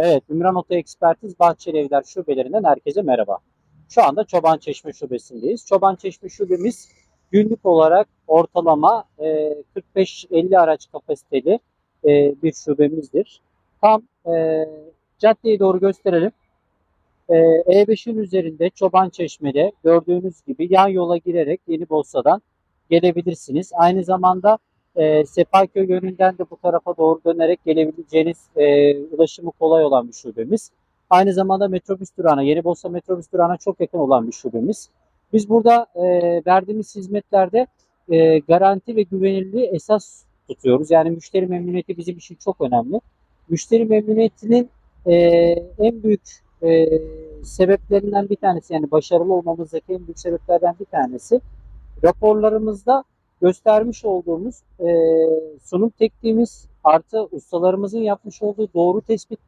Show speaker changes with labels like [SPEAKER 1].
[SPEAKER 1] Evet, Ümran Oto Ekspertiz Bahçeli Evler Şubelerinden herkese merhaba. Şu anda Çoban Çeşme Şubesi'ndeyiz. Çoban Çeşme Şubemiz günlük olarak ortalama e, 45-50 araç kapasiteli e, bir şubemizdir. Tam e, caddeyi doğru gösterelim. E, E5'in üzerinde Çoban Çeşme'de gördüğünüz gibi yan yola girerek Yeni Bosna'dan gelebilirsiniz. Aynı zamanda e, Sefaköy yönünden de bu tarafa doğru dönerek gelebileceğiniz e, ulaşımı kolay olan bir şubemiz. Aynı zamanda metrobüs durağına, Yenibosna metrobüs durağına çok yakın olan bir şubemiz. Biz burada e, verdiğimiz hizmetlerde e, garanti ve güvenilirliği esas tutuyoruz. Yani müşteri memnuniyeti bizim için çok önemli. Müşteri memnuniyetinin e, en büyük e, sebeplerinden bir tanesi yani başarılı olmamızdaki en büyük sebeplerden bir tanesi raporlarımızda göstermiş olduğumuz e, sunum tekniğimiz artı ustalarımızın yapmış olduğu doğru tespit